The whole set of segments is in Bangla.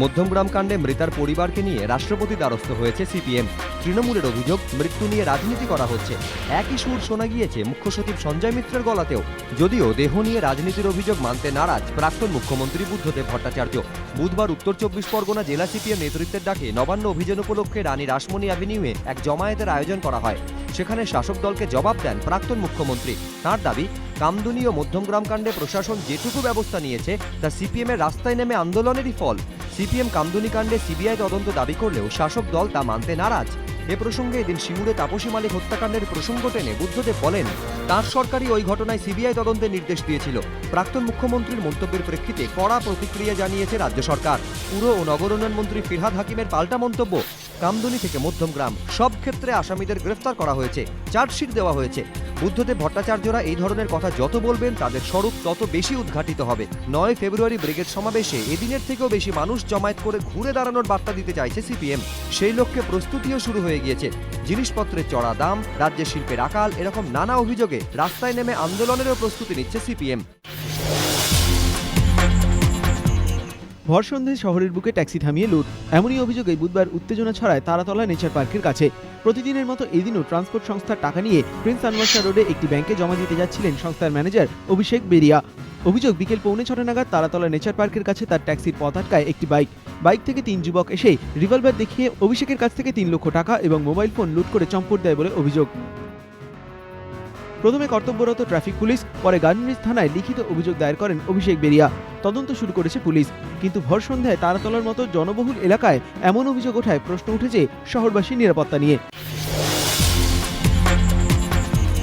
মধ্যমগ্রাম কাণ্ডে মৃতার পরিবারকে নিয়ে রাষ্ট্রপতি দ্বারস্থ হয়েছে সিপিএম। তৃণমূলের অভিযোগ, মৃত্যু নিয়ে রাজনীতি করা হচ্ছে। একই সুর শোনা গিয়েছে মুখ্য সচিব সঞ্জয় মিত্রের গলাতেও। যদিও দেহ নিয়ে রাজনীতির অভিযোগ মানতে নারাজ প্রাক্তন মুখ্যমন্ত্রী বুদ্ধদেব ভট্টাচার্য। বুধবার উত্তর চব্বিশ পরগনা জেলা সিপিএম নেতৃত্বের ডাকে নবান্ন অভিযান উপলক্ষে রানী রাসমণি অ্যাভিনিউয়ে এক জমায়েতের আয়োজন করা হয়। সেখানে শাসক দলকে জবাব দেন প্রাক্তন মুখ্যমন্ত্রী। তার দাবি, কামদুনি ও মধ্যমগ্রাম কাণ্ডে প্রশাসন যেটুকু ব্যবস্থা নিয়েছে, তা সিপিএম এর রাস্তায় নেমে আন্দোলনেরই ফল। সিপিএম কামদুনি কাণ্ডে সিবিআই তদন্ত দাবি করলেও শাসক দল তা মানতে নারাজ। এ প্রসঙ্গে এদিন সিঙ্গুরে তাপসী মালিক হত্যাকাণ্ডের প্রসঙ্গ টেনে বুদ্ধদেব বলেন, তাঁর সরকারই ওই ঘটনায় সিবিআই তদন্তের নির্দেশ দিয়েছিল। প্রাক্তন মুখ্যমন্ত্রীর মন্তব্যের প্রেক্ষিতে কড়া প্রতিক্রিয়া জানিয়েছে রাজ্য সরকার। পুর ও নগর উন্নয়ন মন্ত্রী ফিরহাদ হাকিমের পাল্টা মন্তব্য, কামদুনি থেকে মধ্যমগ্রাম সব ক্ষেত্রে আসামিদের গ্রেফতার করা হয়েছে, চার্জশিট দেওয়া হয়েছে। বুদ্ধদেব ভট্টাচার্যরা এই ধরনের কথা যত বলবেন, তাদের স্বরূপ তত বেশি উদ্ঘাটিত হবে। নয় ফেব্রুয়ারি ব্রিগেড সমাবেশে এদিনের থেকেও বেশি মানুষ জমায়েত করে ঘুরে দাঁড়ানোর বার্তা দিতে চাইছে সিপিএম। সেই লক্ষ্যে প্রস্তুতিও শুরু হয়ে গিয়েছে। জিনিসপত্রের চড়া দাম, রাজ্যের শিল্পের আকাল, এরকম নানা অভিযোগে রাস্তায় নেমে আন্দোলনেরও প্রস্তুতি নিচ্ছে সিপিএম। ভর সন্ধ্যায় শহরের বুকে ট্যাক্সি থামিয়ে লুট। এমনই অভিযোগে বুধবার উত্তেজনা ছড়ায় তারাতলা নেচার পার্কের কাছে। প্রতিদিনের মতো এদিনও ট্রান্সপোর্ট সংস্থার টাকা নিয়ে প্রিন্স আনওয়ার্সা রোডে একটি ব্যাংকে জমা দিতে যাচ্ছিলেন সংস্থার ম্যানেজার অভিষেক বেরিয়া। অভিযোগ, বিকেল পৌনে ছটা নাগাদ তারাতলা নেচার পার্কের কাছে তার ট্যাক্সির পথ আটকায় একটি বাইক। বাইক থেকে তিন যুবক এসে রিভলভার দেখিয়ে অভিষেকের কাছ থেকে তিন লক্ষ টাকা এবং মোবাইল ফোন লুট করে চম্পট দেয় বলে অভিযোগ। প্রথমে কর্তব্যরত ট্রাফিক পুলিশ, পরে গার্মেন্টস থানায় লিখিত অভিযোগ দায়ের করেন অভিষেক বেরিয়া। তদন্ত শুরু করেছে পুলিশ, কিন্তু ভর সন্ধ্যায় তারাতলার মতো জনবহুল এলাকায় এমন অভিযোগ ওঠায় প্রশ্ন উঠেছে শহরবাসীর নিরাপত্তা নিয়ে।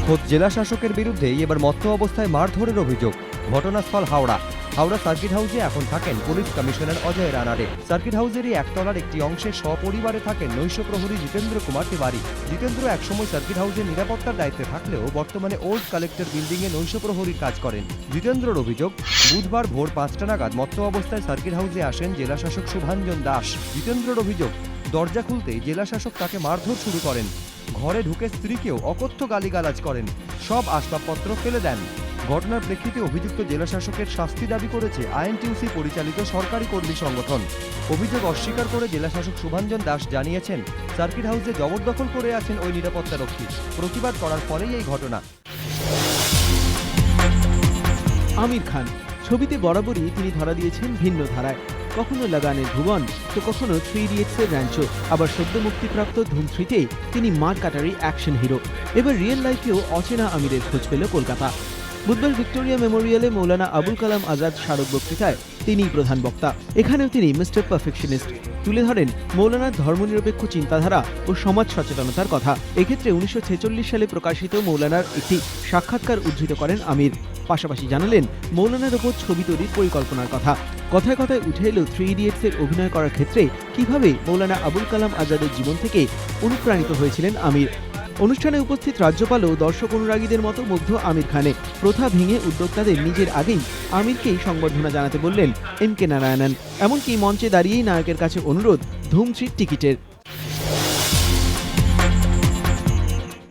খোদ জেলা শাসকের বিরুদ্ধেই এবার মত্ত অবস্থায় মারধরের অভিযোগ। ঘটনাস্থল হাওড়া। হাওড়া সার্কিট হাউসে এখন থাকেন পুলিশ কমিশনার অজয় রানারে সার্কিট হাউসেরই একতলার একটি অংশে সপরিবারে থাকেন নৈশ প্রহরী জিতেন্দ্র কুমার তিওয়ারি। জিতেন্দ্র একসময় সার্কিট হাউসের নিরাপত্তার দায়িত্বে থাকলেও বর্তমানে ওল্ড কালেক্টর বিল্ডিংয়ে নৈশ প্রহরীর কাজ করেন। জিতেন্দ্রর অভিযোগ, বুধবার ভোর পাঁচটা নাগাদ মত্ত অবস্থায় সার্কিট হাউসে আসেন জেলা শাসক শুভাঞ্জন দাস। জিতেন্দ্রর অভিযোগ, দরজা খুলতেই জেলা শাসক তাকে মারধর শুরু করেন। ঘরে ঢুকে স্ত্রীকেও অকথ্য গালিগালাজ করেন। সব আসবাবপত্র ফেলে দেন। ঘটনার প্রেক্ষিতে অভিযুক্ত জেলা শাসকের শাস্তি দাবি করেছে আইএনটিউসি পরিচালিত সরকারি কর্মী সংগঠন। অভিযোগ অস্বীকার করে জেলা শাসক শুভাঞ্জন দাস জানিয়েছেন, সার্কিট হাউসে জবরদখল করে আছেন ওই নিরাপত্তারক্ষী প্রতিবাদ করার পরেই এই ঘটনা। আমির খান, ছবিতে বরাবরই তিনি ধরা দিয়েছেন ভিন্ন ধারায়। কখনো লাগানের ভুবন, তো কখনো থ্রি ইডিয়েটসের র্যাঞ্চো আবার সদ্য মুক্তিপ্রাপ্ত ধুম থ্রিতে তিনি মার কাটারি অ্যাকশন হিরো এবার রিয়েল লাইফেও অচেনা আমিরের খোঁজ পেল কলকাতা। বুধবার ভিক্টোরিয়া মেমোরিয়ালে মৌলানা আবুল কালাম আজাদ স্মারক বক্তৃতায় তিনিই প্রধান বক্তা। এখানেও তিনি মিস্টার পারফেকশনিস্ট তুলে ধরেন মৌলানার ধর্মনিরপেক্ষ চিন্তাধারা ও সমাজ সচেতনতার কথা। এক্ষেত্রে উনিশশো ছেচল্লিশ সালে প্রকাশিত মৌলানার একটি সাক্ষাৎকার উদ্ধৃত করেন আমির। পাশাপাশি জানালেন, মৌলানার ওপর ছবি তৈরির পরিকল্পনার কথা। কথায় কথায় উঠে এলো থ্রি ইডিয়েটস এর অভিনয় করার ক্ষেত্রে কীভাবে মৌলানা আবুল কালাম আজাদের জীবন থেকে অনুপ্রাণিত হয়েছিলেন আমির। অনুষ্ঠানে উপস্থিত রাজ্যপাল ও দর্শক অনুরাগীদের মতো মুগ্ধ আমির খানে প্রথা ভেঙে উদ্যোক্তাদের নিজের আগেই আমিরকেই সংবর্ধনা জানাতে বললেন এম কে নারায়ণন। এমনকি মঞ্চে দাঁড়িয়েই নায়কের কাছে অনুরোধ ধুম টিকিটের।